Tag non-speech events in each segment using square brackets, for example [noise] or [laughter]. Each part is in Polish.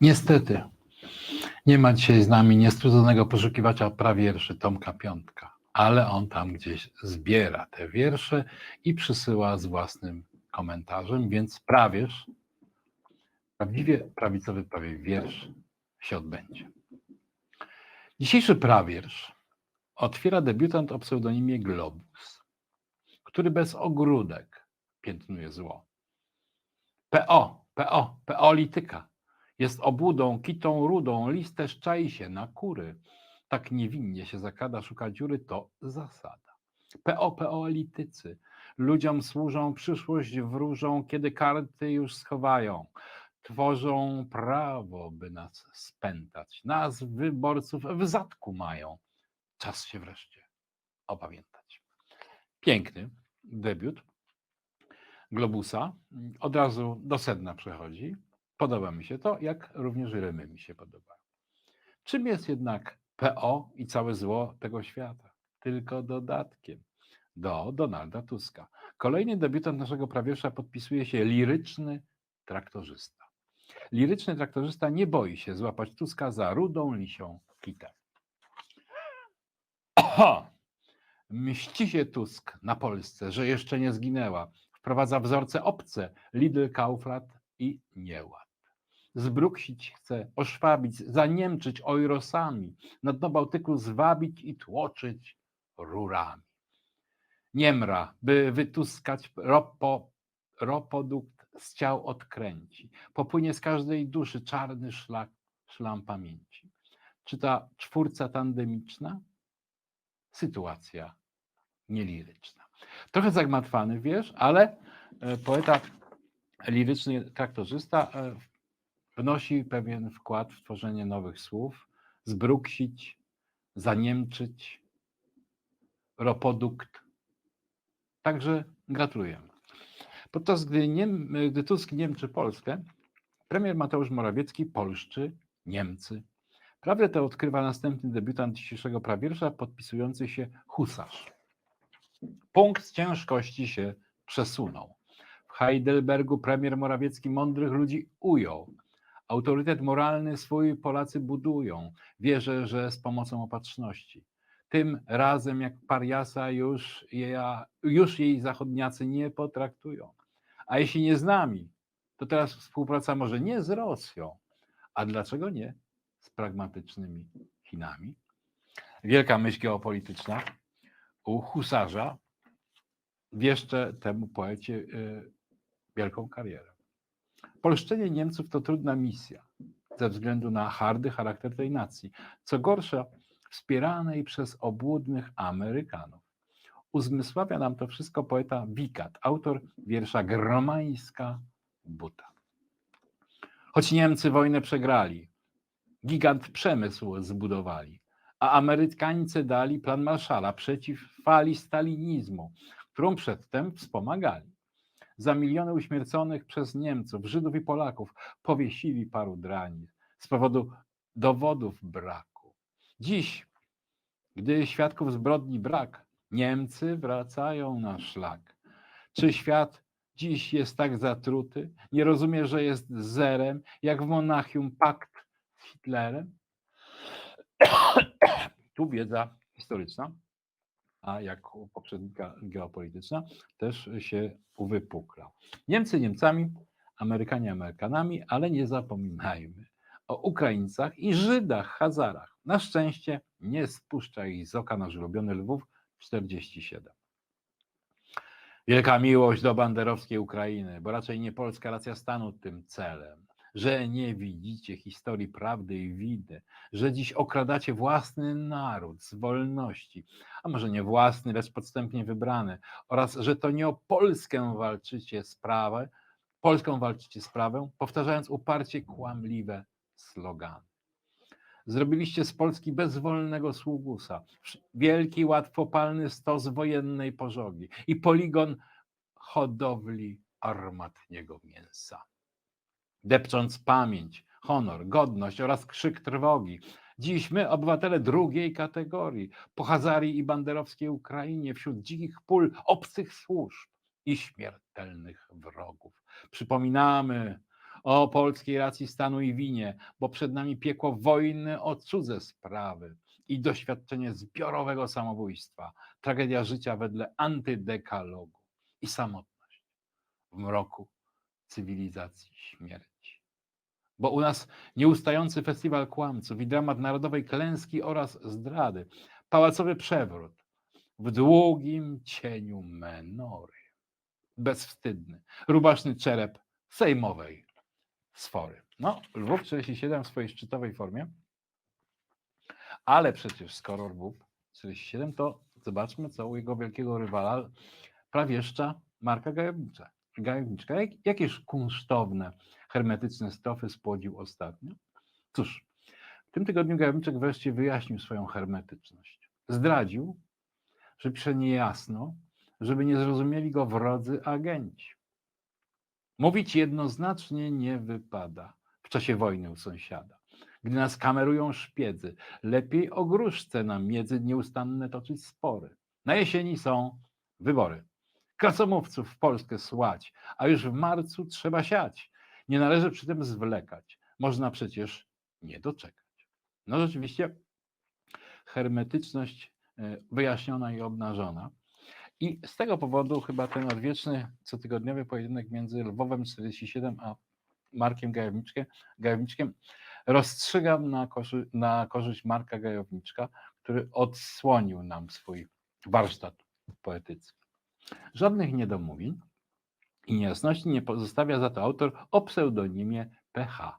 Niestety, nie ma dzisiaj z nami niestrudzonego poszukiwacza prawierszy Tomka Piątka, ale on tam gdzieś zbiera te wiersze i przysyła z własnym komentarzem, więc prawierz, prawdziwie prawicowy prawie wiersz się odbędzie. Dzisiejszy prawiersz otwiera debiutant o pseudonimie Globus, który bez ogródek piętnuje zło. PO, PO, PO-lityka. Jest obłudą, kitą rudą, list też czai się na kury. Tak niewinnie się zakada, szuka dziury, to zasada. PO, PO-litycy. Ludziom służą, przyszłość wróżą, kiedy karty już schowają. Tworzą prawo, by nas spętać. Nas, wyborców, w zadku mają. Czas się wreszcie opamiętać. Piękny debiut Globusa. Od razu do sedna przechodzi. Podoba mi się to, jak również rymy mi się podobają. Czym jest jednak PO i całe zło tego świata? Tylko dodatkiem do Donalda Tuska. Kolejny debiutant naszego prawiesza podpisuje się liryczny traktorzysta. Liryczny traktorzysta nie boi się złapać Tuska za rudą lisią kitę. Oho! [clears throat] Mści się Tusk na Polsce, że jeszcze nie zginęła. Wprowadza wzorce obce, Lidl, Kaufland i nieład. Zbruksić chce, oszwabić, zaniemczyć ojrosami, na dno Bałtyku zwabić i tłoczyć rurami. Niemra, by wytuskać ropo, ropodukt z ciał odkręci. Popłynie z każdej duszy czarny szlak, szlam pamięci. Czy ta czwórca tandemiczna? Sytuacja nieliryczna. Trochę zagmatwany, wiesz, ale e, poeta liryczny traktorzysta e, wnosi pewien wkład w tworzenie nowych słów, zbruksić, zaniemczyć, ropodukt. Także gratulujemy. Podczas gdy, Niem, gdy Tusk niemczy Polskę, premier Mateusz Morawiecki polszczy Niemcy. Prawdę tę odkrywa następny debiutant dzisiejszego prawiersza, podpisujący się Husarz. Punkt ciężkości się przesunął. W Heidelbergu premier Morawiecki mądrych ludzi ujął. Autorytet moralny swój Polacy budują. Wierzę, że z pomocą opatrzności. Tym razem jak pariasa już, już jej zachodniacy nie potraktują. A jeśli nie z nami, to teraz współpraca może nie z Rosją, a dlaczego nie z pragmatycznymi Chinami? Wielka myśl geopolityczna u husarza wieszcze temu poecie y, wielką karierę. Polszczenie Niemców to trudna misja ze względu na hardy charakter tej nacji. Co gorsza, wspieranej przez obłudnych Amerykanów. Uzmysławia nam to wszystko poeta Wikat, autor wiersza Gromańska Buta. Choć Niemcy wojnę przegrali, gigant przemysł zbudowali, a Amerykańcy dali plan Marszala przeciw fali stalinizmu, którą przedtem wspomagali. Za miliony uśmierconych przez Niemców, Żydów i Polaków powiesili paru drani z powodu dowodów braku. Dziś, gdy świadków zbrodni brak, Niemcy wracają na szlak. Czy świat dziś jest tak zatruty? Nie rozumie, że jest zerem, jak w Monachium pakt z Hitlerem? Tu wiedza historyczna, a jak poprzednika geopolityczna, też się uwypukla. Niemcy Niemcami, Amerykanie Amerykanami, ale nie zapominajmy o Ukraińcach i Żydach, Hazarach. Na szczęście nie spuszcza ich z oka nasz ulubiony Lwów 47. Wielka miłość do banderowskiej Ukrainy, bo raczej nie polska racja stanu tym celem, że nie widzicie historii prawdy i widy, że dziś okradacie własny naród z wolności, a może nie własny, lecz podstępnie wybrany, oraz że to nie o Polskę walczycie sprawę, Polską walczycie sprawę, powtarzając uparcie kłamliwe slogany. Zrobiliście z Polski bezwolnego sługusa, wielki, łatwopalny stos wojennej pożogi i poligon hodowli armatniego mięsa. Depcząc pamięć, honor, godność oraz krzyk trwogi, dziś my, obywatele drugiej kategorii, po Hazarii i banderowskiej Ukrainie, wśród dzikich pól obcych służb i śmiertelnych wrogów, przypominamy o polskiej racji stanu i winie, bo przed nami piekło wojny o cudze sprawy i doświadczenie zbiorowego samobójstwa, tragedia życia wedle antydekalogu i samotność w mroku cywilizacji śmierci. Bo u nas nieustający festiwal kłamców i dramat narodowej klęski oraz zdrady, pałacowy przewrót w długim cieniu menory, bezwstydny, rubaszny czerep sejmowej sfory. No, Lwów 47 w swojej szczytowej formie, ale przecież skoro Lwów 47, to zobaczmy, co u jego wielkiego rywala, prawieszcza Marka Gajownicza. Gajowniczka. Jak, jakież kunsztowne, hermetyczne strofy spłodził ostatnio? Cóż, w tym tygodniu Gajowniczek wreszcie wyjaśnił swoją hermetyczność. Zdradził, że pisze niejasno, żeby nie zrozumieli go wrodzy agenci. Mówić jednoznacznie nie wypada w czasie wojny u sąsiada. Gdy nas kamerują szpiedzy, lepiej o gruszce na miedzy nieustanne toczyć spory. Na jesieni są wybory. Krasomówców w Polskę słać, a już w marcu trzeba siać. Nie należy przy tym zwlekać. Można przecież nie doczekać. No rzeczywiście hermetyczność e, wyjaśniona i obnażona. I z tego powodu chyba ten odwieczny cotygodniowy pojedynek między Lwowem 47 a Markiem Gajowniczkiem rozstrzygam na, korzy, na korzyść Marka Gajowniczka, który odsłonił nam swój warsztat poetycki. Żadnych niedomówień i niejasności nie pozostawia za to autor o pseudonimie PH,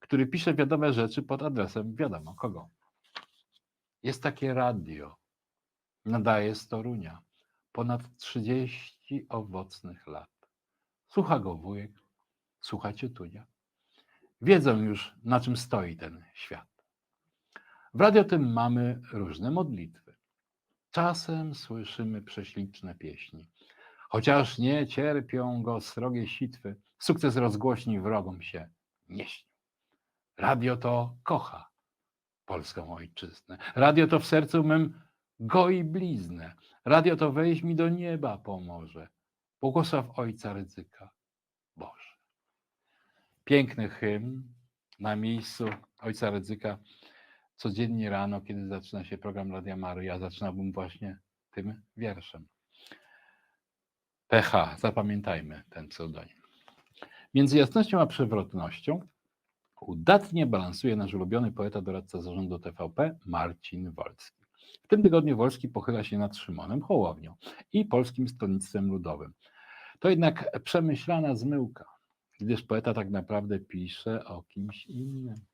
który pisze wiadome rzeczy pod adresem wiadomo kogo. Jest takie radio, nadaje z Torunia, ponad 30 owocnych lat. Słucha go wujek, słucha ciotunia. Wiedzą już, na czym stoi ten świat. W radio tym mamy różne modlitwy. Czasem słyszymy prześliczne pieśni. Chociaż nie cierpią go srogie sitwy, sukces rozgłośni wrogom się nie śnił. Radio to kocha polską ojczyznę. Radio to w sercu mym goi bliznę. Radio to wejść mi do nieba pomoże. Błogosław Ojca Rydzyka, Boże. Piękny hymn na miejscu Ojca Rydzyka codziennie rano, kiedy zaczyna się program Radia Maryja, zaczynałbym właśnie tym wierszem. PH, zapamiętajmy ten pseudonim. Między jasnością a przewrotnością udatnie balansuje nasz ulubiony poeta, doradca zarządu TVP Marcin Wolski. W tym tygodniu Wolski pochyla się nad Szymonem Hołownią i Polskim Stronnictwem Ludowym. To jednak przemyślana zmyłka, gdyż poeta tak naprawdę pisze o kimś innym.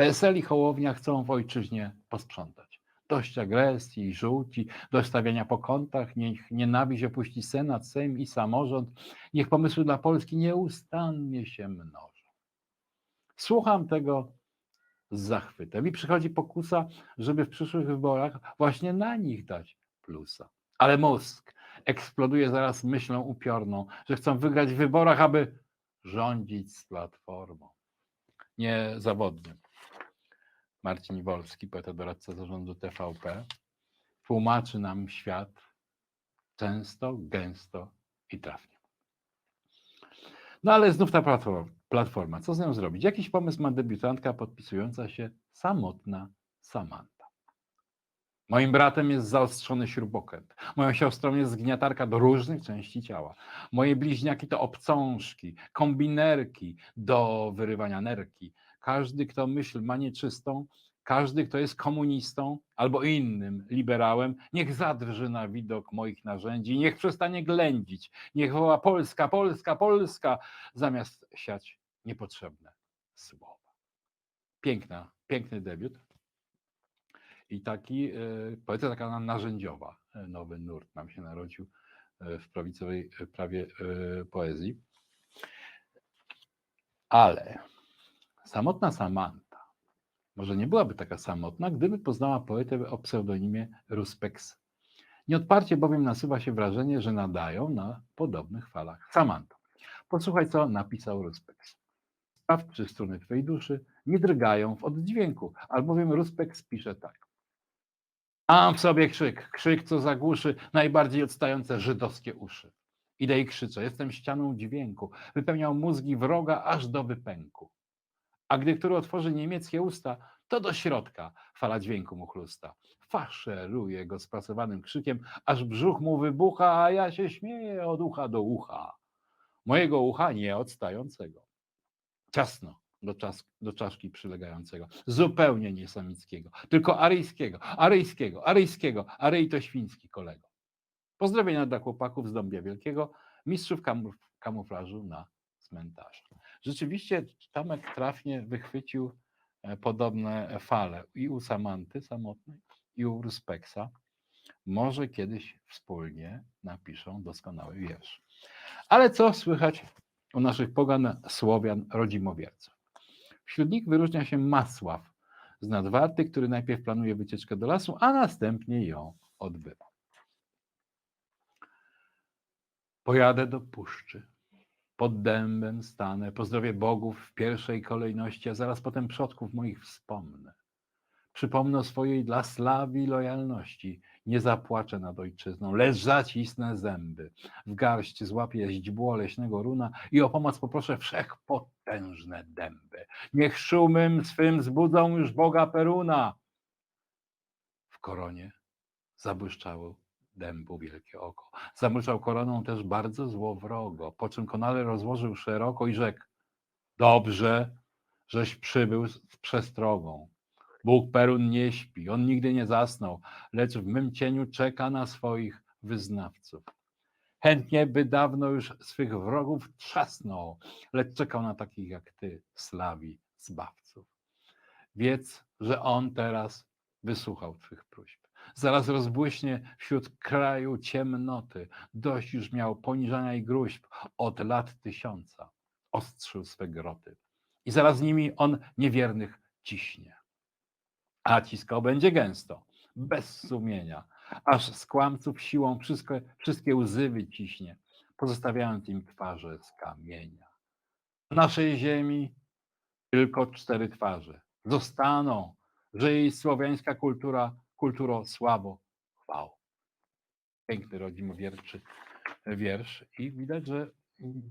PSL i Hołownia chcą w ojczyźnie posprzątać. Dość agresji żółci, dość stawiania po kątach, niech nienawiść opuści Senat, Sejm i samorząd, niech pomysły dla Polski nieustannie się mnożą. Słucham tego z zachwytem i przychodzi pokusa, żeby w przyszłych wyborach właśnie na nich dać plusa. Ale mózg eksploduje zaraz myślą upiorną, że chcą wygrać w wyborach, aby rządzić z platformą. Niezawodny. Marcin Wolski, poeta doradca zarządu TVP, tłumaczy nam świat często, gęsto i trafnie. No ale znów ta platforma. Co z nią zrobić? Jakiś pomysł ma debiutantka podpisująca się samotna Samanta. Moim bratem jest zaostrzony śrubokręt. Moją siostrą jest zgniatarka do różnych części ciała. Moje bliźniaki to obcążki, kombinerki do wyrywania nerki. Każdy, kto myśl ma nieczystą, każdy, kto jest komunistą albo innym liberałem, niech zadrży na widok moich narzędzi, niech przestanie ględzić, niech woła Polska, Polska, Polska, zamiast siać niepotrzebne słowa. Piękna, piękny debiut. I taki, e, powiedzmy taka narzędziowa, e, nowy nurt nam się narodził e, w prawicowej prawie poezji. Ale samotna Samanta może nie byłaby taka samotna, gdyby poznała poetę o pseudonimie Ruspex. Nieodparcie bowiem nasuwa się wrażenie, że nadają na podobnych falach Samantą. Posłuchaj, co napisał Ruspex. Sprawdź, czy struny Twojej duszy nie drgają w oddźwięku, albowiem Ruspex pisze tak. Mam w sobie krzyk, krzyk, co zagłuszy najbardziej odstające żydowskie uszy. Idę i krzyczę, jestem ścianą dźwięku, wypełniał mózgi wroga aż do wypęku. A gdy który otworzy niemieckie usta, to do środka fala dźwięku mu chlusta. Faszeruje go sprasowanym krzykiem, aż brzuch mu wybucha, a ja się śmieję od ucha do ucha. Mojego ucha nie odstającego. Ciasno do, czas, do czaszki przylegającego. Zupełnie nie samickiego, tylko aryjskiego, aryjskiego, aryjskiego, aryj to świński kolego. Pozdrowienia dla chłopaków z Dąbia Wielkiego, mistrzów kamuf kamuflażu na cmentarzu. Rzeczywiście Tomek trafnie wychwycił e, podobne fale i u Samanty samotnej, i u Ruspeksa. Może kiedyś wspólnie napiszą doskonały wiersz. Ale co słychać u naszych pogan Słowian rodzimowierców? Wśród nich wyróżnia się Masław z Nadwarty, który najpierw planuje wycieczkę do lasu, a następnie ją odbywa. Pojadę do puszczy, pod dębem stanę, pozdrowię bogów w pierwszej kolejności, a zaraz potem przodków moich wspomnę. Przypomnę o swojej dla Slawii lojalności, nie zapłaczę nad ojczyzną, lecz zacisnę zęby. W garść złapię źdźbło leśnego runa i o pomoc poproszę wszechpotężne dęby. Niech szumem swym zbudzą już Boga Peruna. W koronie zabłyszczało dębu wielkie oko. Zamruczał koroną też bardzo złowrogo, po czym konale rozłożył szeroko i rzekł Dobrze, żeś przybył z przestrogą. Bóg Perun nie śpi, on nigdy nie zasnął, lecz w mym cieniu czeka na swoich wyznawców. Chętnie by dawno już swych wrogów trzasnął, lecz czekał na takich jak ty, slawi zbawców. Wiedz, że on teraz wysłuchał twych próśb. Zaraz rozbłyśnie wśród kraju ciemnoty. Dość już miał poniżania i gruźb od lat tysiąca. Ostrzył swe groty. I zaraz z nimi on niewiernych ciśnie. A ciskał będzie gęsto, bez sumienia, aż z kłamców siłą wszystko, wszystkie łzy wyciśnie, pozostawiając im twarze z kamienia. W naszej ziemi tylko cztery twarze. Zostaną, że jej słowiańska kultura, kulturo słabo chwał. Piękny rodzimowierczy wiersz i widać, że mm,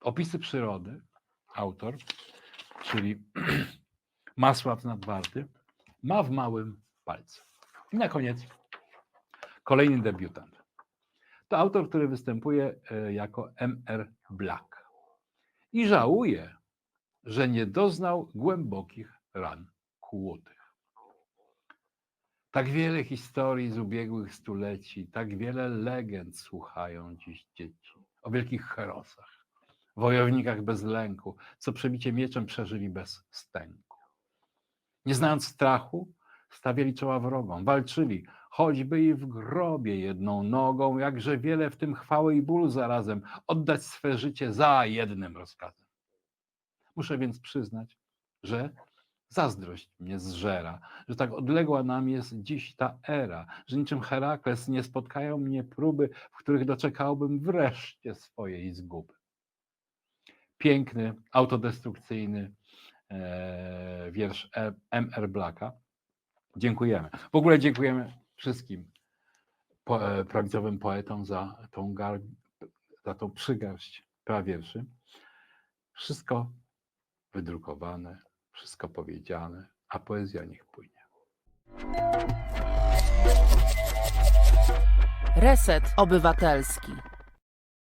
opisy przyrody, autor, czyli [clears throat] Masław Nadwarty, ma w małym palcu. I na koniec kolejny debiutant. To autor, który występuje e, jako M.R. Black. I żałuje, że nie doznał głębokich ran kłutych. Tak wiele historii z ubiegłych stuleci, tak wiele legend słuchają dziś dzieci o wielkich herosach, wojownikach bez lęku, co przebicie mieczem przeżyli bez stęku. Nie znając strachu, stawiali czoła wrogom, walczyli, choćby i w grobie jedną nogą, jakże wiele w tym chwały i bólu zarazem, oddać swe życie za jednym rozkazem. Muszę więc przyznać, że zazdrość mnie zżera, że tak odległa nam jest dziś ta era, że niczym Herakles nie spotkają mnie próby, w których doczekałbym wreszcie swojej zguby. Piękny, autodestrukcyjny e, wiersz E- M.R. Blacka. Dziękujemy. W ogóle dziękujemy wszystkim po, e, prawicowym poetom za tą, gar, za tą przygarść prawierszy. Wszystko wydrukowane, wszystko powiedziane, a poezja niech płynie. Reset Obywatelski.